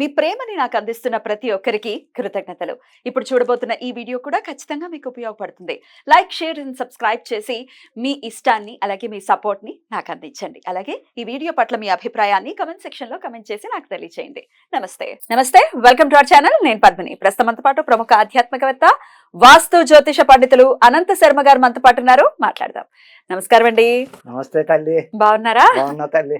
మీ ప్రేమని నాకు అందిస్తున్న ప్రతి ఒక్కరికి కృతజ్ఞతలు. ఇప్పుడు చూడబోతున్న ఈ వీడియో కూడా ఖచ్చితంగా మీకు ఉపయోగపడుతుంది. లైక్ షేర్ అండ్ సబ్స్క్రైబ్ చేసి మీ ఇష్టాన్ని అలాగే మీ సపోర్ట్ని నాకు అందించండి. అలాగే ఈ వీడియో పట్ల మీ అభిప్రాయాన్ని కమెంట్ సెక్షన్లో కమెంట్ చేసి నాకు తెలియజేయండి నమస్తే. నమస్తే. Welcome to our channel. నేను పద్మిని. ప్రస్తుతంతో పాటు ప్రముఖ ఆధ్యాత్మికవేత్త వాస్తు జ్యోతిష పండితులు అనంత శర్మ గారు మనతో పాటు ఉన్నారు. మాట్లాడదాం. నమస్కారం అండి నమస్తే తల్లి. బాగున్నారా? బాగున్నా తల్లి.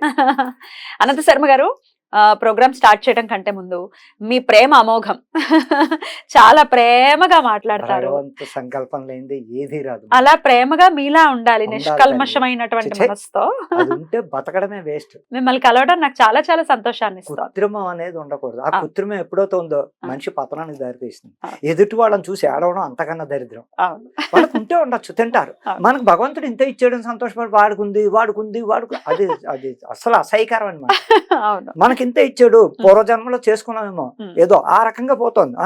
అనంత శర్మ గారు ప్రోగ్రామ్ స్టార్ట్ చేయడం కంటే ముందు మీ ప్రేమ అమోఘం. చాలా ప్రేమగా మాట్లాడతారు. సంకల్పం లేనిది ఏది రాదు. అలా ప్రేమగా మీలా ఉండాలి. నిష్కల్మషమైనటువంటి. మనసుతో. ఉంటే బతకడమే వేస్ట్. మిమ్మల్ని కలవడం నాకు చాలా చాలా సంతోషాన్ని కృత్రిమం అనేది ఉండకూడదు. ఆ. కృత్రిమం ఎప్పుడైతే ఉందో. మనిషి పతనానికి దారితీస్తుంది. ఎదుటి వాళ్ళని చూసి ఏడవడం అంతకన్నా దరిద్రం. వాళ్ళకు ఉంటే ఉండొచ్చు తింటారు. మనకు భగవంతుడు ఇంత ఇచ్చేయడం సంతోషపడి వాడుకుంది వాడుకుంది వాడుకు అది అది అసలు అసహ్యకరం అనమాట అవును. మనకి ఇంత ఇచ్చాడు పూర్వజన్మలో చేసుకున్నామేమో. ఏదో ఆ రకంగా పోతుంది.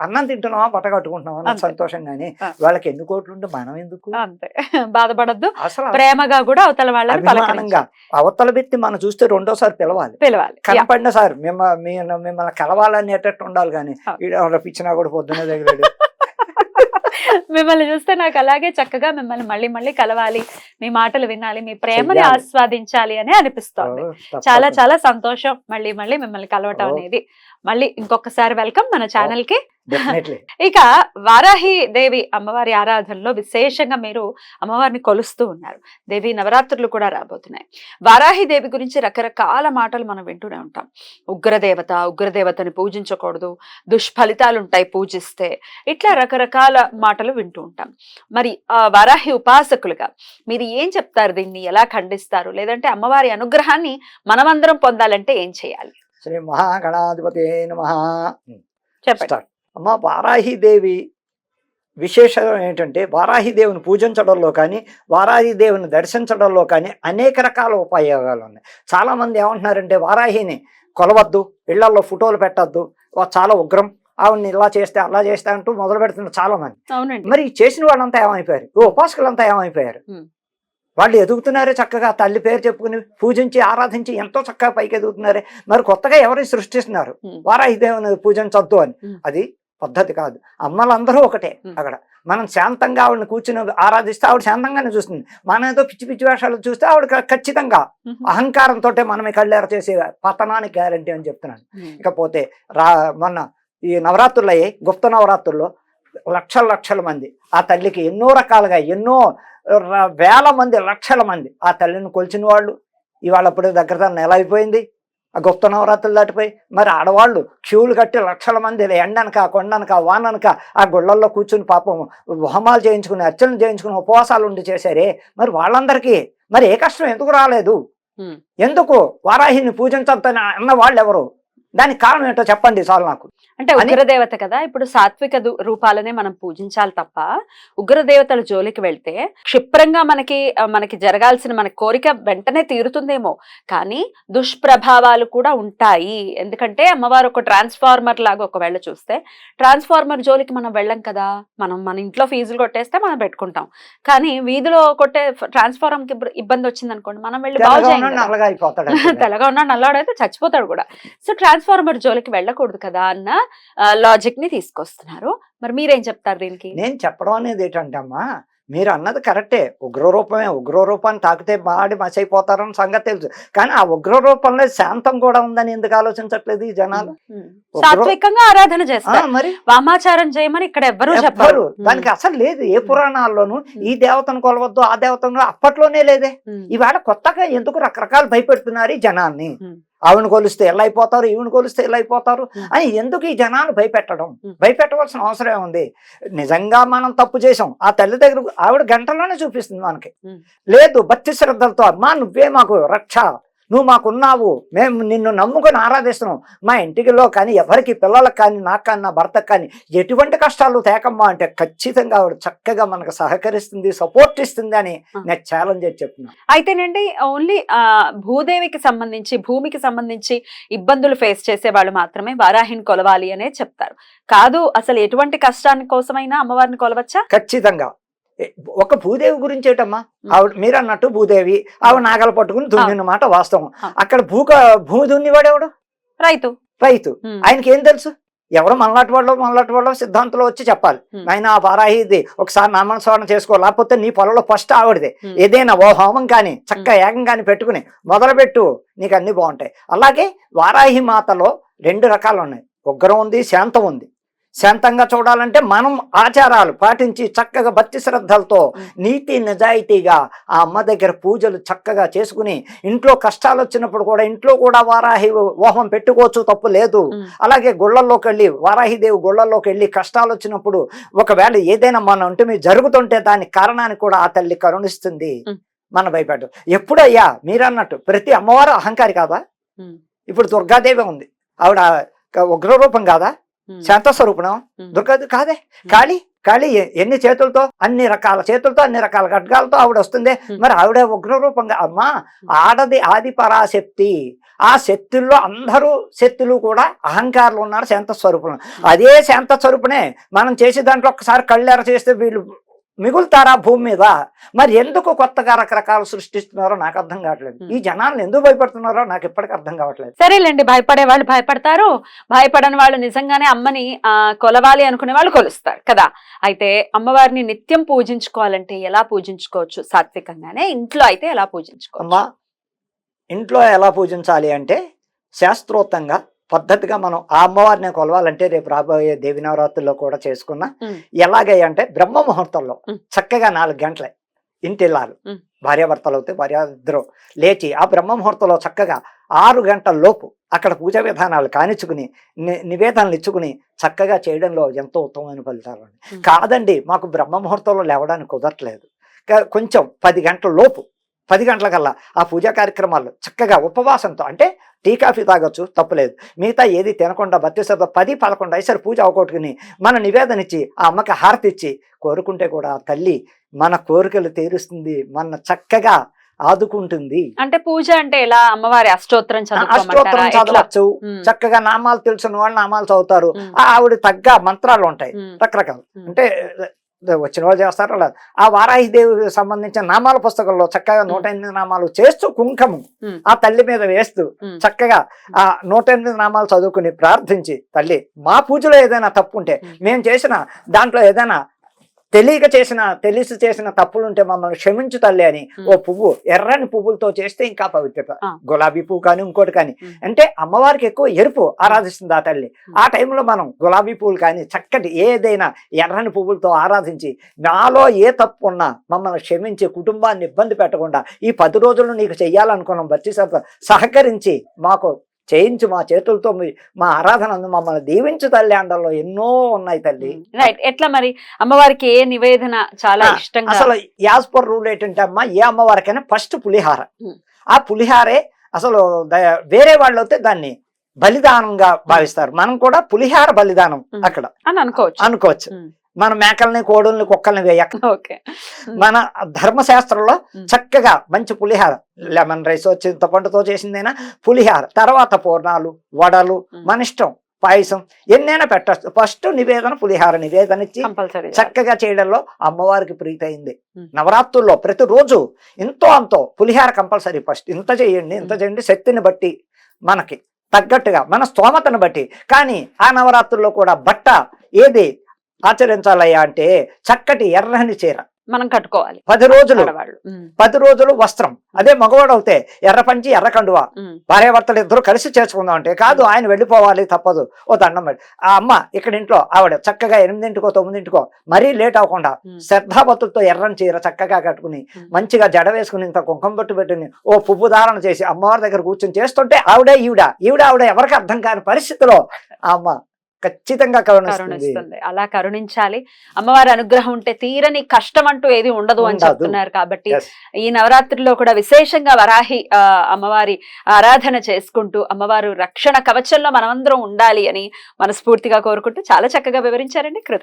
అన్నం తింటున్నావా? బట్ట కట్టుకుంటున్నావా. సంతోషం ఆ. వాళ్ళకి ఎన్ని కోట్లు ఉంటే మనం ఎందుకు? అంతే. బాధపడద్దు. అసలు ప్రేమగా కూడా అవతల వాళ్ళని. అవతల వ్యక్తి మనం చూస్తే రెండోసారి పిలవాలి. పిలవాలి. కనపడిన సార్ మిమ్మ మీ- మిమ్మల్ని కలవాలనేటట్టు ఉండాలి కానీ పిచ్చినా కూడా పొద్దునే దగ్గర మిమ్మల్ని చూస్తే నాకు అలాగే చక్కగా మిమ్మల్ని మళ్ళీ మళ్ళీ కలవాలి. మీ మాటలు వినాలి మీ ప్రేమని. ఆస్వాదించాలి అని అనిపిస్తోంది. చాలా చాలా సంతోషం మళ్ళీ మళ్ళీ మిమ్మల్ని కలవటం. అనేది. మళ్ళీ ఇంకొకసారి వెల్కమ్ మన ఛానల్కి ఇక వారాహి దేవి అమ్మవారి ఆరాధనలో విశేషంగా మీరు అమ్మవారిని కొలుస్తూ ఉన్నారు. దేవి నవరాత్రులు కూడా రాబోతున్నాయి. వారాహి దేవి గురించి రకరకాల మాటలు మనం వింటూనే ఉంటాం. ఉగ్రదేవత ఉగ్రదేవతని పూజించకూడదు దుష్ఫలితాలు ఉంటాయి పూజిస్తే ఇట్లా రకరకాల మాటలు వింటూ ఉంటాం. మరి ఆ వారాహి ఉపాసకులుగా మీరు ఏం చెప్తారు దీన్ని? ఎలా ఖండిస్తారు? లేదంటే అమ్మవారి అనుగ్రహాన్ని మనమందరం పొందాలంటే ఏం చేయాలి? శ్రీ మహాగణాధిపతి నమ. చెప్పండి. అమ్మ వారాహిదేవి విశేషం ఏంటంటే వారాహిదేవిని పూజించడంలో కానీ వారాహిదేవిని దర్శించడంలో కానీ అనేక రకాల ఉపయోగాలు ఉన్నాయి. చాలా మంది ఏమంటున్నారంటే వారాహిని కొలవద్దు ఇళ్ళలో ఫోటోలు పెట్టద్దు చాలా ఉగ్రం ఆవిడని ఇలా చేస్తే అలా చేస్తే అంటూ మొదలు పెడుతున్నారు చాలా మంది మరి చేసిన వాళ్ళంతా ఏమైపోయారు? ఈ ఉపాసకులంతా ఏమైపోయారు. వాళ్ళు ఎదుగుతున్నారే చక్కగా? తల్లి పేరు చెప్పుకుని పూజించి ఆరాధించి ఎంతో చక్కగా పైకి ఎదుగుతున్నారే మరి కొత్తగా ఎవరు సృష్టిస్తున్నారు? ఉమ్. వారాహి దేవుని పూజించొద్దు అని. అది పద్ధతి కాదు అమ్మలందరూ ఒకటే. అక్కడ మనం శాంతంగా ఆవిడని కూర్చుని ఆరాధిస్తే ఆవిడ శాంతంగానే చూస్తుంది మనం ఏదో పిచ్చి పిచ్చి వేషాలు చూస్తే ఆవిడ ఖచ్చితంగా. అహంకారంతో మనం కళ్ళేర చేసే పతనానికి గ్యారంటీ అని చెప్తున్నాను. ఇకపోతే రా మొన్న ఈ నవరాత్రులు గుప్త నవరాత్రుల్లో లక్షల లక్షల మంది ఆ తల్లికి ఎన్నో రకాలుగా ఎన్నో వేల మంది లక్షల మంది ఆ తల్లిని కొలిచిన వాళ్ళు ఇవాళ అప్పుడే దగ్గర నెల అయిపోయింది ఆ గుప్త నవరాత్రులు దాటిపోయి మరి ఆడవాళ్ళు క్యూలు కట్టి లక్షల మంది ఎండనక కొండనక వాననక ఆ గుళ్ళల్లో కూర్చుని పాపం హోమాలు చేయించుకుని అర్చనలు చేయించుకుని ఉపవాసాలు ఉండి చేశారే. మరి వాళ్ళందరికీ మరి ఏ కష్టం? ఎందుకు రాలేదు. ఎందుకు వారాహిని పూజించద్దని అన్న వాళ్ళు ఎవరు దానికి కారణం ఏంటో చెప్పండి చాలు నాకు. అంటే ఉగ్రదేవత కదా ఇప్పుడు సాత్విక రూపాలనే మనం పూజించాలి తప్ప ఉగ్రదేవతల జోలికి వెళ్తే క్షిప్రంగా మనకి మనకి జరగాల్సిన మన కోరిక వెంటనే తీరుతుందేమో. కానీ దుష్ప్రభావాలు కూడా ఉంటాయి. ఎందుకంటే అమ్మవారు ఒక ట్రాన్స్ఫార్మర్ లాగా ఒకవేళ చూస్తే ట్రాన్స్ఫార్మర్ జోలికి మనం వెళ్ళం కదా మనం మన ఇంట్లో ఫీజులు కొట్టేస్తే మనం పెట్టుకుంటాం. కానీ వీధిలో కొట్టే ట్రాన్స్ఫార్మర్కి ఇబ్బ- ఇబ్బంది వచ్చింది అనుకోండి మనం వెళ్ళి బాగు తెల్లగా ఉన్నాడు నల్లవాడైతే చచ్చిపోతాడు కూడా. సో ట్రాన్స్ఫార్మర్ జోలికి వెళ్ళకూడదు కదా అన్న లాజిక్ని తీసుకొస్తున్నారు. మరి మీరేం చెప్తారు దీనికి? నేను చెప్పడం అనేది ఏంటంటే అమ్మా మీరు అన్నది కరెక్టే. ఉగ్రరూపమే ఉగ్రరూపాన్ని తాకితే మాడి మసైపోతారని సంగతి తెలుసు. కానీ ఆ ఉగ్రరూపంలో శాంతం కూడా ఉందని ఎందుకు ఆలోచించట్లేదు ఈ జనాలు? సాత్వికంగా ఆరాధన చేస్తారు. మరి? వామాచారం చేయమని ఇక్కడ ఎవ్వరూ చెప్పరు. దానికి అసలు లేదు. ఏ పురాణాల్లోనూ ఈ దేవతను కొలవద్దు ఆ దేవతను అప్పట్లోనే లేదే. ఇవాళ కొత్తగా ఎందుకు రకరకాలు భయపెడుతున్నారు ఈ జనాన్ని? ఉమ్. ఆవిడ కొలిస్తే ఎలా అయిపోతారు ఈవిని కొలిస్తే ఎలా అయిపోతారు. అని ఎందుకు ఈ జనాలు భయపెట్టడం. భయపెట్టవలసిన అవసరం ఏముంది నిజంగా మనం తప్పు చేసాం ఆ తల్లి దగ్గర ఆవిడ గంటలోనే చూపిస్తుంది మనకి. లేదు భక్తి శ్రద్ధలతో అమ్మా నువ్వే మాకు రక్ష నువ్వు మాకున్నావు. మేము నిన్ను నమ్ముకొని ఆరాధిస్తున్నాం. మా ఇంటికిలో కానీ ఎవరికి పిల్లలకు కానీ నాకు కానీ నా భర్తకు కానీ ఎటువంటి కష్టాలు తేకమ్మా అంటే ఖచ్చితంగా ఆవిడ చక్కగా మనకు సహకరిస్తుంది సపోర్ట్ ఇస్తుంది అని. నేను ఛాలెంజ్ చేసి చెప్తున్నాను అయితేనండి ఓన్లీ ఆ భూదేవికి సంబంధించి భూమికి సంబంధించి ఇబ్బందులు ఫేస్ చేసే వాళ్ళు మాత్రమే వారాహిని కొలవాలి అనే చెప్తారు. కాదు అసలు ఎటువంటి కష్టాన్ని కోసమైనా అమ్మవారిని కొలవచ్చా? ఖచ్చితంగా. ఒక భూదేవి గురించి ఏటమ్మా ఆవిడ మీరు అన్నట్టు భూదేవి ఆవిడ నాగలు పట్టుకుని దున్నిన మాట వాస్తవం. అక్కడ భూక భూమి దున్నివాడు ఎవడు? రైతు. రైతు. ఆయనకి ఏం తెలుసు? ఎవరు మనలాంటి వాళ్ళు మనలాంటి వాళ్ళు సిద్ధాంతంలో వచ్చి చెప్పాలి. ఆయన ఆ వారాహిది ఒకసారి నామస్మరణ చేసుకో లేకపోతే నీ పొలంలో ఫస్ట్ ఆవిడదే. ఏదైనా ఓ హోమం కానీ చక్క యాగం కానీ పెట్టుకుని మొదలుపెట్టు నీకు అన్ని బాగుంటాయి. అలాగే వారాహి మాతలో రెండు రకాలు ఉన్నాయి. ఉగ్రం ఉంది శాంతం ఉంది. శాంతంగా చూడాలంటే మనం ఆచారాలు పాటించి చక్కగా భక్తి శ్రద్ధలతో. నీతి నిజాయితీగా ఆ అమ్మ దగ్గర పూజలు చక్కగా చేసుకుని ఇంట్లో కష్టాలు వచ్చినప్పుడు కూడా ఇంట్లో కూడా వారాహి ఓహం పెట్టుకోవచ్చు తప్పు లేదు. అలాగే గుళ్ళల్లోకి వెళ్ళి వారాహిదేవి గుళ్ళల్లోకి వెళ్ళి కష్టాలు వచ్చినప్పుడు ఒకవేళ ఏదైనా మన ఒంటి మీద జరుగుతుంటే దాని కారణాన్ని కూడా ఆ తల్లి కరుణిస్తుంది. మన భయపెట్టు ఎప్పుడయ్యా మీరన్నట్టు ప్రతి అమ్మవారు అహంకారి కాదా? ఇప్పుడు దుర్గాదేవి ఉంది. ఆవిడ ఉగ్రరూపం కాదా? ఉమ్, శాంత స్వరూపం ఉమ్. దుర్గాదేవి కాదే కాళీ కాళీ ఎ- ఎన్ని చేతులతో అన్ని రకాల చేతులతో అన్ని రకాల ఖడ్గాలతో ఆవిడ వస్తుంది. మరి ఆవిడ ఉగ్రరూపంగా అమ్మా ఆడది ఆది పరాశక్తి. ఆ శక్తుల్లో అందరూ శక్తులు కూడా అహంకారులు ఉన్నారు శాంత స్వరూపం అదే శాంత స్వరూపనే మనం చేసే దాంట్లో ఒకసారి కళ్ళెర చేస్తే వీళ్ళు మిగులుతారా భూమి మీద? మరి ఎందుకు కొత్తగా రకరకాలు సృష్టిస్తున్నారో నాకు అర్థం కావట్లేదు. ఈ జనాలను ఎందుకు భయపడుతున్నారో నాకు ఇప్పటికీ అర్థం కావట్లేదు. సరేలేండి భయపడే వాళ్ళు భయపడతారు. భయపడని వాళ్ళు నిజంగానే అమ్మని ఆ కొలవాలి అనుకునే వాళ్ళు కొలుస్తారు కదా. అయితే అమ్మవారిని నిత్యం పూజించుకోవాలంటే ఎలా పూజించుకోవచ్చు? సాత్వికంగానే ఇంట్లో అయితే ఎలా పూజించుకోవచ్చు? అమ్మా ఇంట్లో ఎలా పూజించాలి అంటే శాస్త్రోక్తంగా పద్ధతిగా మనం ఆ అమ్మవారిని కొలవాలంటే రేపు రాబోయే దేవి నవరాత్రుల్లో కూడా చేసుకున్నా ఉం. ఎలాగై అంటే బ్రహ్మ ముహూర్తంలో. చక్కగా నాలుగు గంటలే ఇంటిల్లాలు ఉం. భార్యాభర్తలు అవుతే భార్య ఇద్దరు లేచి ఆ బ్రహ్మ ముహూర్తంలో చక్కగా ఆరు గంటల లోపు అక్కడ పూజా విధానాలు కానిచ్చుకుని నివేదనలు ఇచ్చుకుని చక్కగా చేయడంలో ఎంతో ఉత్తమమైన ఫలితాలు. కాదండి మాకు బ్రహ్మ ముహూర్తంలో లేవడానికి కుదరట్లేదు కొంచెం పది గంటల లోపు పది గంటలకల్లా ఆ పూజా కార్యక్రమాలు చక్కగా ఉపవాసంతో అంటే టీ కాఫీ తాగొచ్చు తప్పులేదు. మిగతా ఏది తినకుండా భక్తి శ్రద్ధ పది పదకొండు ఐసరి పూజ అవకొట్టుకుని మన నివేదన ఇచ్చి ఆ అమ్మకి హారతి ఇచ్చి కోరుకుంటే కూడా తల్లి మన కోరికలు తీరుస్తుంది మన చక్కగా ఆదుకుంటుంది. అంటే పూజ అంటే ఎలా? అమ్మవారి అష్టోత్తరం అష్టోత్తరం? చదవచ్చు. చక్కగా నామాలు తెలిసిన వాళ్ళు నామాలు చదువుతారు. ఆవిడ తగ్గ మంత్రాలు ఉంటాయి. రకరకాలు. అంటే వచ్చిన వాళ్ళు చేస్తారో లేదు ఆ వారాహి దేవికి సంబంధించిన నామాల పుస్తకంలో చక్కగా నూట ఎనిమిది నామాలు చేస్తూ కుంకము. ఆ తల్లి మీద వేస్తూ. చక్కగా ఆ నూట ఎనిమిది నామాలు చదువుకుని ప్రార్థించి తల్లి మా పూజలో ఏదైనా తప్పు ఉంటే. మేము చేసిన దాంట్లో ఏదైనా తెలియక చేసిన తెలిసి చేసిన తప్పులు ఉంటే మమ్మల్ని క్షమించు తల్లి అని. ఓ పువ్వు ఎర్రని పువ్వులతో చేస్తే ఇంకా పవిత్రత. గులాబీ పువ్వు కానీ ఇంకోటి కానీ. అంటే అమ్మవారికి ఎక్కువ ఎరుపు ఆరాధిస్తుంది ఆ తల్లి. ఆ టైంలో మనం గులాబీ పువ్వులు కానీ చక్కటి ఏదైనా ఎర్రని పువ్వులతో ఆరాధించి నాలో ఏ తప్పు ఉన్నా మమ్మల్ని క్షమించి కుటుంబాన్ని ఇబ్బంది పెట్టకుండా ఈ పది రోజులు నీకు చెయ్యాలనుకున్నాం శ్రద్ధ సహకరించి మాకు చేయించు మా చేతులతో మీ- ఆరాధన మమ్మల్ని దీవించు తల్లి అండల్లో ఎన్నో ఉన్నాయి తల్లి. రైట్. ఎట్లా మరి? అమ్మవారికి ఏ నివేదన చాలా ఆ, ఇష్టంగా? అసలు యాజ్ పర్ రూల్ ఏంటంటే అమ్మా ఏ అమ్మవారికైనా ఫస్ట్ పులిహార. ఆ పులిహారే అసలు వేరే వాళ్ళు అయితే దాన్ని బలిదానంగా భావిస్తారు. మనం కూడా పులిహార బలిదానం. అక్కడ. అని అనుకోవచ్చు. అనుకోవచ్చు. మన మేకల్ని కోడుల్ని కుక్కల్ని వేయక. మన ధర్మశాస్త్రంలో. చక్కగా మంచి పులిహార లెమన్ రైస్ చింతపండుతో చేసిందైనా పులిహార తర్వాత పూర్ణాలు వడలు. మన ఇష్టం పాయసం ఎన్నైనా పెట్టచ్చు ఫస్ట్ నివేదన పులిహార నివేదన ఇచ్చి చక్కగా చేయడంలో అమ్మవారికి ప్రీతి అయింది. నవరాత్రుల్లో ప్రతిరోజు ఎంతో అంతో పులిహార కంపల్సరీ ఫస్ట్ ఇంత చేయండి ఇంత. చేయండి శక్తిని బట్టి మనకి తగ్గట్టుగా మన స్తోమతను బట్టి కానీ ఆ నవరాత్రుల్లో కూడా బట్ట ఏది ఆచరించాలయ్యా అంటే చక్కటి ఎర్రని చీర. మనం కట్టుకోవాలి. పది రోజులు. పది రోజులు వస్త్రం. అదే మగవాడు అవుతే ఎర్ర పంచి ఎర్ర కండువ. భార్యాభర్తలు ఇద్దరు కలిసి చేసుకుందాం అంటే కాదు ఆయన వెళ్ళిపోవాలి తప్పదు. ఓ దండం పెట్టి ఆ అమ్మ ఇక్కడ ఇంట్లో ఆవిడ చక్కగా ఎనిమిదింటికో తొమ్మిదింటికో మరీ లేట్ అవ్వకుండా. శ్రద్ధాభక్తులతో ఎర్రని చీర చక్కగా కట్టుకుని. మంచిగా జడ వేసుకుని ఇంత కుంకుమ బొట్టు పెట్టుకుని ఓ పువ్వు ధారణ చేసి అమ్మవారి దగ్గర కూర్చొని చేస్తుంటే ఆవిడే ఈవిడ. ఈవిడ ఆవిడ ఎవరికి అర్థం కాని పరిస్థితిలో ఆ అమ్మ ఖచ్చితంగా కరుణిస్తుంది అలా కరుణించాలి అమ్మవారి అనుగ్రహం ఉంటే తీరని కష్టం అంటూ ఏది ఉండదు అని. చెప్తున్నారు కాబట్టి. ఈ నవరాత్రిలో కూడా విశేషంగా వరాహి ఆ, అమ్మవారి ఆరాధన చేసుకుంటూ అమ్మవారు రక్షణ కవచంలో మనమందరం ఉండాలి అని మనస్ఫూర్తిగా కోరుకుంటూ చాలా చక్కగా వివరించారండి కృతజ్ఞతలు